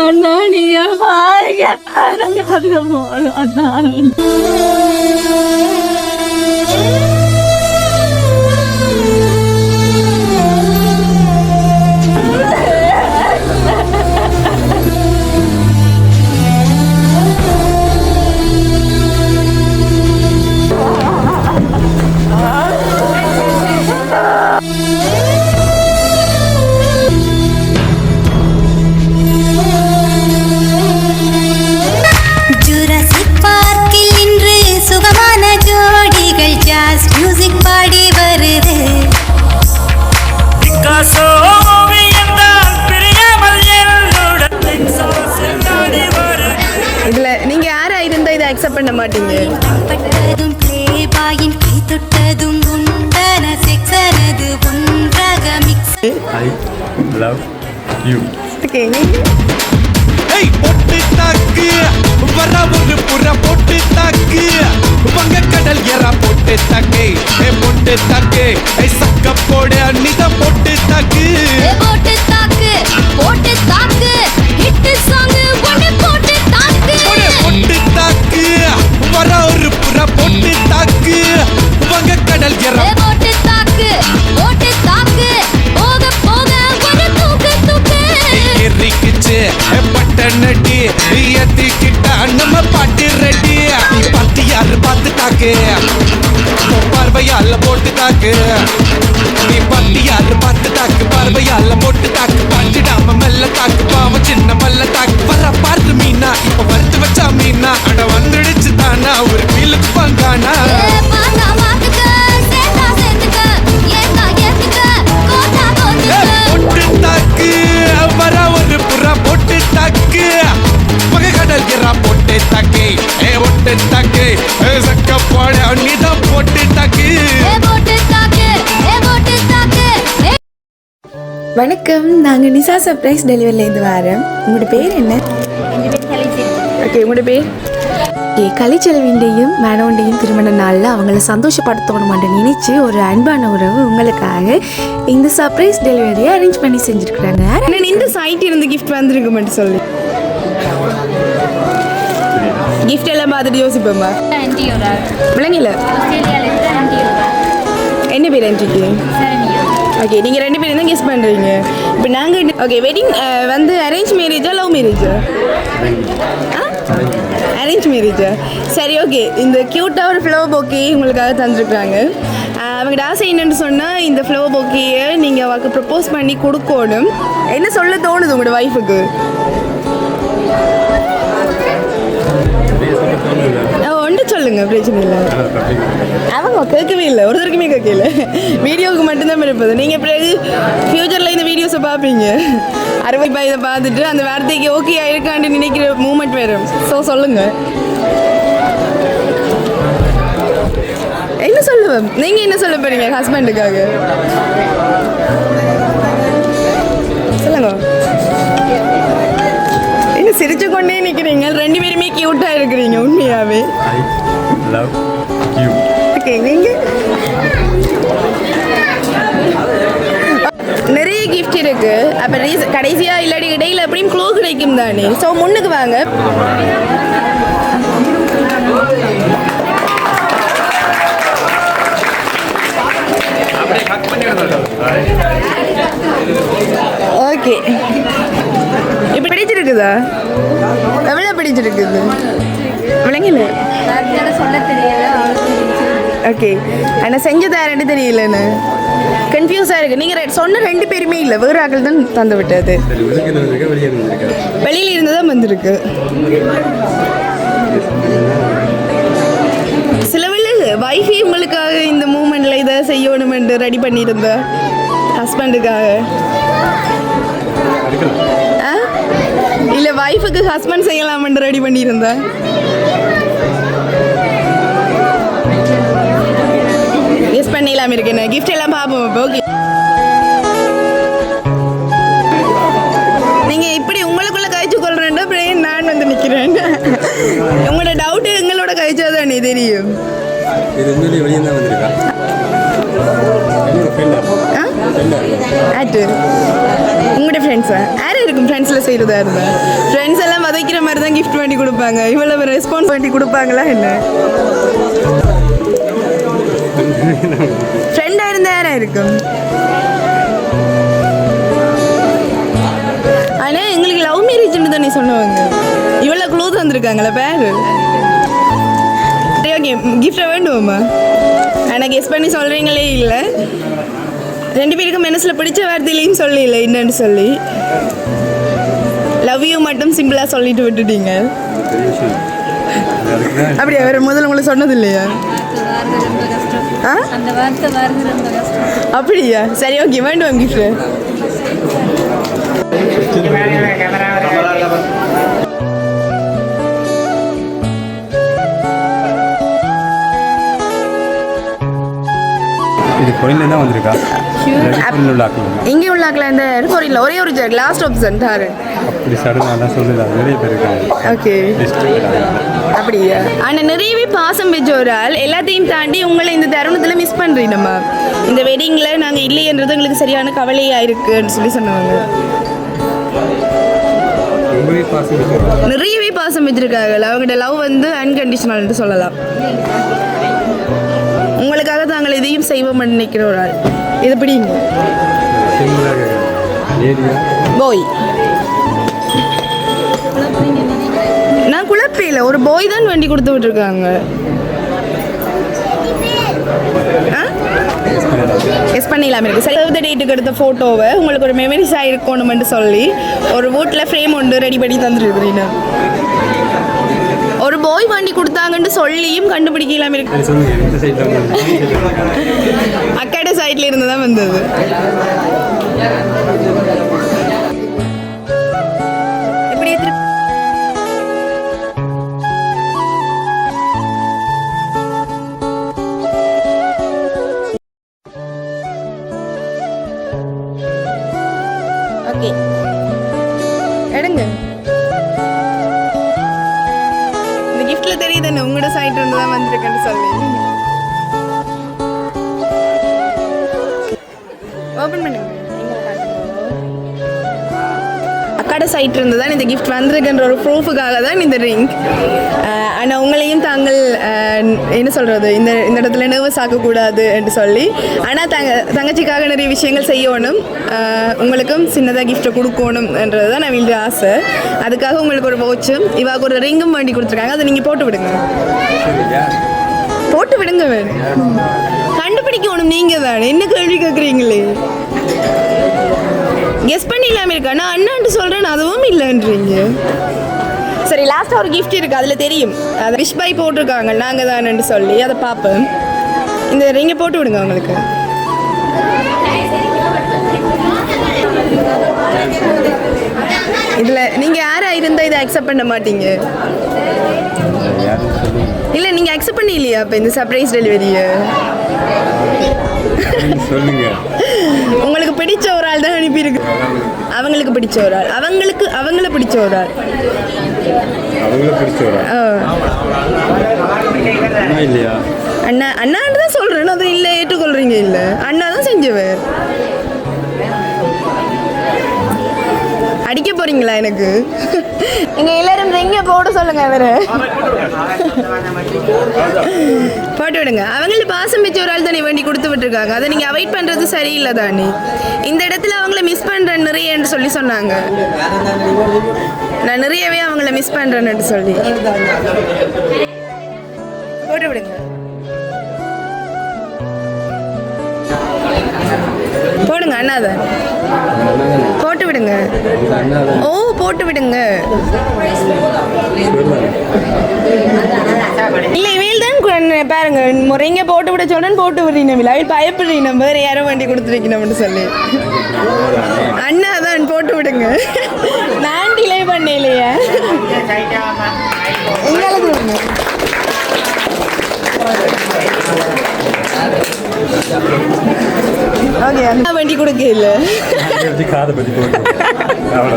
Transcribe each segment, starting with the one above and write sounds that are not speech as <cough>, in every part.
அண்ணா நீங்க பாருங்க பாருங்க போகணும் love you. ஓகே ஏய் பொட்டு தாக்கு வர ஒரு புற பொட்டு தாக்கு வங்க கடல் எற பொட்டு தாக்கு ஏ பொட்டு தாக்கு ஏய் சக்க போட நித பொட்டு தாக்கு போட்டு தாக்கு போட்டு தாக்கு ஹிட் சாங் ஒன்னு போட்டு தாக்கு பொட்டு தாக்கு வர ஒரு புற பொட்டு தாக்கு வங்க கடல் எற தாக்கு உன் பார்வையால போட்டு தாக்கு. நீ பார்த்து பார்த்து தாக்கு. பார்வையால போட்டு தாக்கு. பாஞ்சிடாம மெல்ல தாக்கு. பாவ சின்ன மல்ல தாக்கு. வர பார்த்து மீனா. இப்ப வறுத்து வச்சா மீனா. அட வந்துடுச்சு தானா. ஒரு பீலுக்கு பங்கா வணக்கம். நாங்க நிசா சர்ப்ரைஸ் டெலிவரில இருந்து வரோம். உங்களோட பேர் என்ன? ஓகே உங்களோட பேர்? ஓகே கலைச்செல்விண்டையும் மேனோண்டையும் திருமண நாளில் அவங்கள சந்தோஷப்படுத்தணுமென்று நினைச்சு ஒரு அன்பான உறவு உங்களுக்காக இந்த சர்ப்ரைஸ் டெலிவரியை அரேஞ்ச் பண்ணி செஞ்சுருக்குறாங்க. இந்த சைட் இருந்து கிஃப்ட் வந்திருக்கு மட்டும் சொல்லி. கிஃப்ட் எல்லாம் பார்த்துட்டு யோசிப்போம்மா விளங்கல? என்ன பேர் ஆன்ட்டிக்கு ஓகே நீங்கள் ரெண்டு பேரும் தான் கெஸ் பண்ணுறீங்க இப்போ நாங்கள் ஓகே வெட்டிங் uh, வந்து அரேஞ்ச் மேரேஜா லவ் மேரேஜா அரேஞ்ச் மேரேஜா சரி ஓகே இந்த க்யூட்டாக ஒரு ஃப்ளவர் போக்கி உங்களுக்காக தந்துருக்குறாங்க. அவங்க ஆசை என்னென்னு சொன்னால் இந்த ஃப்ளவர் போக்கியை நீங்கள் அவளுக்கு ப்ரப்போஸ் பண்ணி கொடுக்கணும். என்ன சொல்ல தோணுது உங்களோட ஒய்ஃபுக்கு சொல்லுங்க பிரச்சனை இல்லை. அவங்க கேட்கவே இல்லை. ஒருத்தருக்குமே கேட்கல வீடியோவுக்கு மட்டும்தான் இருப்பது நீங்கள் பிறகு ஃப்யூச்சரில் இந்த வீடியோஸை பார்ப்பீங்க? அறுபது இதை பார்த்துட்டு அந்த வார்த்தைக்கு ஓகே ஆயிருக்கான்னு நினைக்கிற மூமெண்ட் வரும் ஸோ சொல்லுங்க. என்ன சொல்லுவேன் நீங்கள் என்ன சொல்ல போறீங்க ஹஸ்பண்டுக்காக சொல்லுங்க. என்ன சிரிச்சு கொண்டே நிற்கிறீங்க ரெண்டு பேருமே க்யூட்டாக இருக்கிறீங்க உண்மையாகவே I love you. ஓகே நீங்க? நிறைய கிஃப்ட் இருக்கு. அப்ப ரீச கடைசியா இல்லாட்டி இடையில எப்படியும் க்ளூ கிடைக்கும் தானே. ஸோ முன்னுக்கு வாங்க. ஓகே. பிடிச்சிருக்குதா? எவ்வளோ பிடிச்சிருக்குது? விளங்கல சொல்ல தெரியல ஓகே ஆனால் செஞ்சு தரேன்னு தெரியலன்னு கன்ஃபியூஸாக இருக்குது நீங்கள் சொன்ன ரெண்டு பேருமே இல்லை. வேறு ஆக்கள் தான் தந்து விட்டது. வெளியில் இருந்து தான் வந்திருக்கு. சில வேளை வைஃபை உங்களுக்காக இந்த மூமெண்ட்டில் இதை செய்யணுமென்று ரெடி பண்ணியிருந்த ஹஸ்பண்டுக்காக வைஃபுக்கு ஹஸ்பண்ட் செய்யலாம்னு ரெடி பண்ணியிருந்தேன். மிஸ் பண்ணிடலாம் இருக்கேன் கிஃப்ட் எல்லாம் பார்ப்போம் இப்போ ஓகே நீங்கள் இப்படி உங்களுக்குள்ள கழிச்சு கொள்றேன் அப்புறம் நான் வந்து நிற்கிறேன் உங்களோட டவுட்டு எங்களோட கழிச்சா தானே தெரியும். இது வெளியே தான் வந்திருக்கா? ஆட்டு உங்களோட ஃப்ரெண்ட்ஸா யார் இருக்கும் ஃப்ரெண்ட்ஸில் செய்கிறதா இருந்தால் ஃப்ரெண்ட்ஸ் எல்லாம் வதைக்கிற மாதிரி தான் கிஃப்ட் பண்ணி கொடுப்பாங்க. இவ்வளவு ரெஸ்பான்ஸ் பண்ணி கொடுப்பாங்களா என்ன? ஃப்ரெண்டாக இருந்தால் யாராக இருக்கும்? ஆனால் எங்களுக்கு லவ் மேரேஜ்னு தானே சொன்னவங்க. இவ்வளோ க்ளோஸ் வந்திருக்காங்களே பேர்? சரி ஓகே கிஃப்டை வேண்டுவோம்மா ஆனால் கெஸ் பண்ணி சொல்கிறீங்களே இல்லை? ரெண்டு பேருக்கும் மனசில் பிடிச்ச வார்த்தையிலையும் சொல்லல என்னன்னு சொல்லி. லவ் யூ மட்டும் சிம்பிளாக சொல்லிட்டு விட்டுட்டீங்க. அப்படியா வேறு முதல்ல உங்களை சொன்னது இல்லையா? அப்படியா? சரி ஓகே வேண்டாம் கிஃப்ட் இது கொயின்ல தான் வந்திருக்கா? இங்கே உள்ளாக்கல இந்த இல்லை ஒரே ஒரு லாஸ்ட் ஆப்ஷன் தாரு. அப்படி சடனாக தான் சொல்லுதா? நிறைய பேர் இருக்காங்க. ஓகே அப்படியா? ஆனால் நிறையவே பாசம் வச்ச ஒரு ஆள். எல்லாத்தையும் தாண்டி உங்களை இந்த தருணத்தில் மிஸ் பண்ணுறீங்க நம்ம இந்த வெட்டிங்கில் நாங்கள் இல்லைன்றது எங்களுக்கு சரியான கவலையாக இருக்குன்னு சொல்லி சொன்னாங்க. நிறையவே பாசம் வச்சிருக்காங்க அவங்ககிட்ட லவ் வந்து அன்கண்டிஷனல்னு சொல்லலாம். உங்களுக்காக தாங்கள் இதையும் செய்வோம் நினைக்கிற ஒரு ஆள். இது பிடிங்க. போய் நான் குழப்பையில் ஒரு போய் தான் வண்டி கொடுத்து விட்டுருக்காங்க. எஸ் பண்ணிடலாம் இருக்கு. சரி சேவ் த டேட்டுக்கு எடுத்த ஃபோட்டோவை உங்களுக்கு ஒரு மெமரிஸாக இருக்கணும்னு சொல்லி ஒரு வீட்டில் ஃப்ரேம் ஒன்று ரெடி பண்ணி தந்துருக்குறீங்க. ஒரு போய் வண்டி கொடுத்தாங்கன்னு சொல்லியும் கண்டுபிடிக்கலாம் இருக்கு. சரி இருந்து தான் வந்தது. ஓப்பன் பண்ணுங்க. அக்காட சைட் இருந்து தான் இந்த கிஃப்ட் வந்திருக்குன்ற ஒரு ப்ரூஃபுக்காக தான் இந்த ரிங் ஆனால் உங்களையும் தாங்கள் என்ன சொல்கிறது இந்த இந்த இடத்துல நர்வஸ் ஆக்கக்கூடாது என்று சொல்லி ஆனால் தங்க தங்கச்சிக்காக நிறைய விஷயங்கள் செய்யணும். உங்களுக்கும் சின்னதாக கிஃப்ட்டை கொடுக்கணும் என்றது தான் நான் வீட்டு ஆசை. அதுக்காக உங்களுக்கு ஒரு வாட்சும் இவாக்கு ஒரு ரிங்கும் வண்டி கொடுத்துருக்காங்க. அதை நீங்கள் போட்டு விடுங்க. போட்டு விடுங்க வேணும் கண்டுபிடிக்கணும் நீங்கள் தானே என்ன கேள்வி கேட்குறீங்களே கெஸ் பண்ணிடலாமே இருக்கா? நான் அண்ணான்ட்டு சொல்கிறேன் அதுவும் இல்லைன்றீங்க. சரி லாஸ்ட்டாக ஒரு கிஃப்ட் இருக்குது அதில் தெரியும். அதை விஷ் பை போட்டிருக்காங்க நாங்கள் தானேன்னு சொல்லி அதை பார்ப்பேன் இந்த ரிங்கை போட்டு விடுங்க உங்களுக்கு. இதில் நீங்கள் யாராக இருந்தால் இதை அக்செப்ட் பண்ண மாட்டீங்க? அக்செப்ட் பண்ணலையா இப்போ இந்த சர்ப்ரைஸ் டெலிவரியை சொல்லுங்க. உங்களுக்கு பிடிச்ச ஒரு ஆள் தான் அனுப்பியிருக்கு. அவங்களுக்கு பிடிச்ச ஒரு ஆள். அவங்களுக்கு அவங்கள பிடிச்ச ஒரு ஆள். அவங்கள பிடிச்ச வரா ஆ. அண்ணா இல்லையா? அண்ணா அண்ணான்னு தான் சொல்கிறேன் அது இல்லை ஏற்றுக்கொள்கிறீங்க இல்லை. அண்ணா தான் செஞ்சவர். அடிக்க போறீங்களா எனக்கு? இங்க எல்லாரும் போட சொல்லுங்க இவரு. <laughs> போட்டு விடுங்க. அவங்கள பாசம் வச்ச ஒரு ஆள் தானே வேண்டி கொடுத்து விட்டுருக்காங்க. அதை நீங்க அவாய்ட் பண்றது சரியில்லை தானே. இந்த இடத்துல அவங்கள மிஸ் பண்றேன் நிறையன்னு சொல்லி சொன்னாங்க. நான் நிறையவே அவங்கள மிஸ் பண்றேன்னு சொல்லி. போட்டு விடுங்க. போடுங்க தான் போட்டு விடுங்க. ஓ போட்டு விடுங்க. இல்லை இவையில் தான் பாருங்க முறைங்க போட்டு விட சொல்றேன் போட்டு விடுறீங்க விழாவில் பயப்படுறீங்க வேற யாரும் வண்டி கொடுத்துருக்கணும்னு சொல்லி. அண்ணா தான் போட்டு விடுங்க. நான் டிலே பண்ணலையே. உங்களுக்கு விடுங்க. ஓகே அண்ணா. வண்டி கொடுக்க இல்லை காதை பற்றி போட்டு அவ்வளோ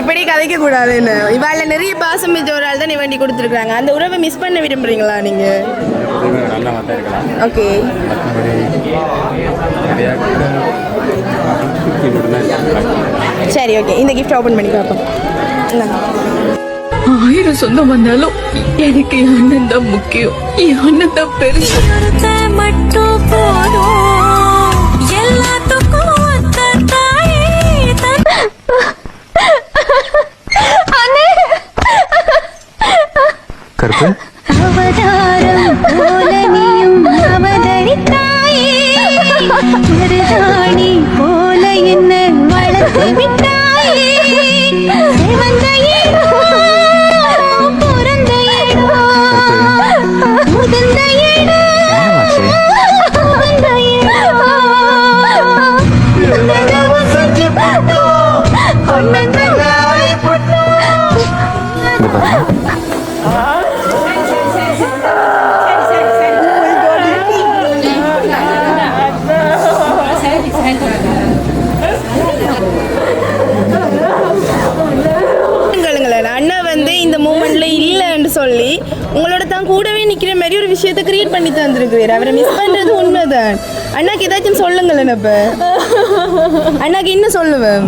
இப்படி கதைக்க கூடாதுன்னு இவாள நிறைய பாசம் வச்ச ஒரு ஆள் தான் வேண்டி கொடுத்துருக்காங்க அந்த உறவை மிஸ் பண்ண விரும்புறீங்களா நீங்க? ஓகே. சரி ஓகே. இந்த கிஃப்ட் ஓபன் பண்ணி பார்ப்போம். ஆயிரம் சொந்தம் வந்தாலும் எனக்கு என் அண்ணன் தான் முக்கியம். என் அண்ணன் தான் பெருசு. மட்டும் சொல்லி உங்களோட தான் கூடவே நிக்கிற மாதிரி ஒரு விஷயத்தை கிரியேட் பண்ணி தந்திருக்கிறார். அவரை மிஸ் பண்றது உண்மைதான். அண்ணாக்கு ஏதாச்சும் சொல்லுங்களேன் இப்ப அண்ணாக்கு என்ன சொல்லுவேன்?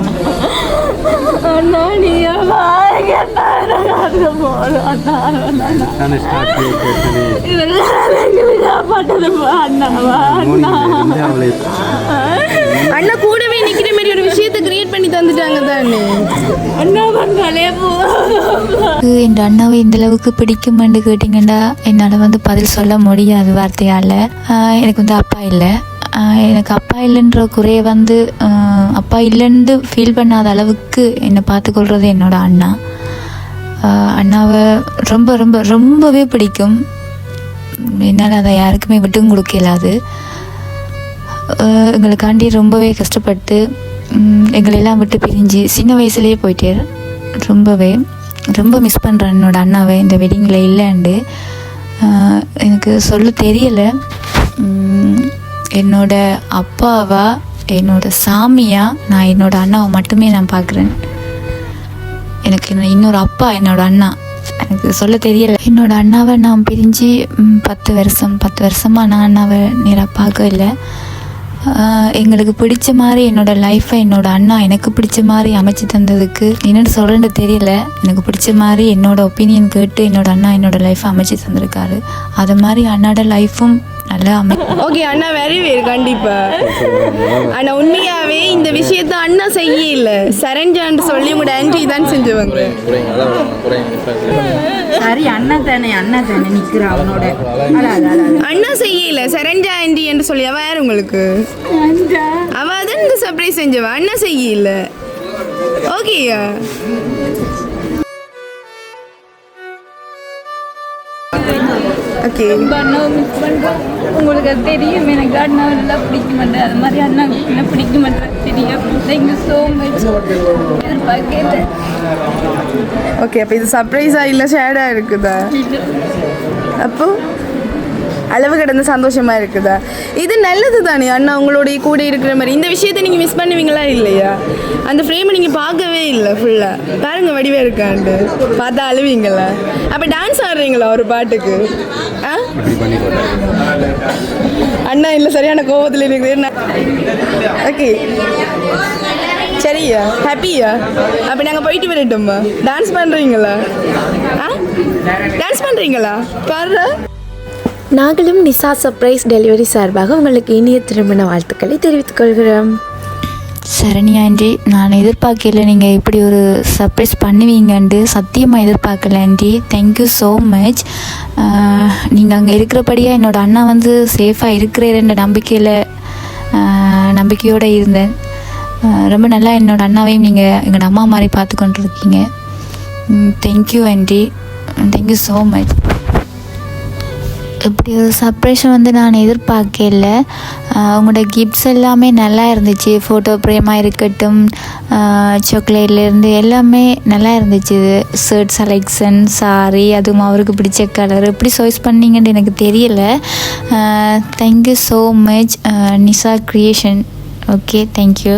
அண்ணா நீ அண்ணா மாதிரி ஒரு விஷயத்தை கிரியேட் பண்ணி தந்துட்டாங்க தானே? என் அண்ணாவை இந்த அளவுக்கு பிடிக்குமென்று கேட்டிங்கன்னா என்னால் வந்து பதில் சொல்ல முடியாது வார்த்தையால். எனக்கு வந்து அப்பா இல்லை. எனக்கு அப்பா இல்லைன்ற குறைய வந்து அப்பா இல்லைன்னு ஃபீல் பண்ணாத அளவுக்கு என்னை பார்த்துக்கொள்கிறது என்னோட அண்ணா. அண்ணாவை ரொம்ப ரொம்ப ரொம்பவே பிடிக்கும். என்னால் அதை யாருக்குமே விட்டும் கொடுக்க இயலாது. ஆஹ் எங்களுக்காண்டி ரொம்பவே கஷ்டப்பட்டு எங்களெல்லாம் விட்டு பிரிஞ்சு சின்ன வயசுலேயே போயிட்டார் ரொம்பவே ரொம்ப மிஸ் பண்ணுறேன் என்னோட அண்ணாவை. இந்த வெட்டிங்கில் இல்லைண்டு எனக்கு சொல்ல தெரியலை. என்னோட அப்பாவா என்னோட சாமியா நான் என்னோட அண்ணாவை மட்டுமே நான் பார்க்குறேன். எனக்கு இன்னொரு அப்பா என்னோட அண்ணா. எனக்கு சொல்ல தெரியல. என்னோட அண்ணாவை நான் பிரிஞ்சு பத்து வருஷம் பத்து வருஷமாக நான் அண்ணாவை நேராக பார்க்க இல்லை. எங்களுக்கு பிடிச்ச மாதிரி என்னோட லைஃப்பை என்னோட அண்ணா எனக்கு பிடிச்ச மாதிரி அமைச்சு தந்ததுக்கு என்னென்னு சொல்கிறேன்னு தெரியல. எனக்கு பிடிச்ச மாதிரி என்னோட ஒப்பீனியன் கேட்டு என்னோட அண்ணா என்னோட லைஃப்பை அமைச்சு தந்திருக்காரு. அது மாதிரி அண்ணாட லைஃப்பும் நல்லா அமை ஓகே அண்ணா வெரி வேறு கண்டிப்பா. ஆனா உண்மையாவே இந்த விஷயத்த அண்ணா செய்ய இல்ல. சரஞ்சான்னு சொல்லி உங்களோட ஆன்டி தான் செஞ்சவங்க. சரி அண்ணா தானே அண்ணா தானே நிக்கிறா அவனோட. அண்ணா செய்யல சரஞ்சா ஆன்டி என்று சொல்லி அவ யார் உங்களுக்கு? அவ தான் இந்த சர்ப்ரைஸ் செஞ்சவ. அண்ணா செய்யல ஓகேயா ஓகே. அண்ணாவை மிஸ் பண்ணுறோம் உங்களுக்கு அது தெரியும். எனக்கு அண்ணாவை நல்லா பிடிக்க மாட்டேன் அது மாதிரி அண்ணா என்ன பிடிக்க மாட்டேன் தெரியும். தேங்க்யூ ஸோ மச் எதிர்பார்க்கல. ஓகே அப்போ இது சர்ப்ரைஸா இல்லை ஷேடா இருக்குதா? அப்போ? அளவு கடந்த சந்தோஷமா இருக்குதா? இது நல்லது தானே அண்ணா உங்களுடைய கூட இருக்கிற மாதிரி. இந்த விஷயத்தை நீங்க மிஸ் பண்ணுவீங்களா இல்லையா? அந்த ஃப்ரேமை நீங்க பார்க்கவே இல்லை ஃபுல்லா பாருங்க வடிவே இருக்காண்டு பார்த்தா அழுவீங்களா? அப்ப டான்ஸ் ஆடுறீங்களா ஒரு பாட்டுக்கு? ஆ? அண்ணா இல்லை சரியான கோபத்தில் இருக்குது ஓகே. சரியா? ஹாப்பியா? அப்போ நாங்கள் போயிட்டு வரட்டும்மா. டான்ஸ் பண்ணுறீங்களா ஆ? டான்ஸ் பண்ணுறீங்களா பாரு நாங்களும் நிசா சர்ப்ரைஸ் டெலிவரி சார்பாக உங்களுக்கு இனிய திருமண வாழ்த்துக்களை தெரிவித்துக் கொள்கிறோம். சரணி ஆண்டி நான் எதிர்பார்க்கல நீங்கள் இப்படி ஒரு சர்ப்ரைஸ் பண்ணுவீங்கன்ட்டு சத்தியமாக எதிர்பார்க்கல ஆண்டி. தேங்க்யூ ஸோ மச் நீங்கள் அங்கே இருக்கிறபடியாக என்னோடய அண்ணா வந்து சேஃபாக இருக்கிறேன்ற நம்பிக்கையில் நம்பிக்கையோடு இருந்தேன். ரொம்ப நல்லா என்னோட அண்ணாவையும் நீங்கள் எங்களோட அம்மா மாதிரி பார்த்து கொண்டு இருக்கீங்க thank you aunty. Thank you so much இப்படி ஒரு சர்ப்ரைஸை வந்து நான் எதிர்பார்க்கல. ஆஹ் உங்களோட கிஃப்ட்ஸ் எல்லாமே நல்லா இருந்துச்சு. ஃபோட்டோ பிரேமாக இருக்கட்டும் சாக்லேட்லேருந்து எல்லாமே நல்லா இருந்துச்சு. இது ஷர்ட் செலெக்ஷன் சாரி அதுவும் அவருக்கு பிடிச்ச கலர் எப்படி சாய்ஸ் பண்ணீங்கன்னு எனக்கு தெரியல. Thank you so much Nisa creation okay thank you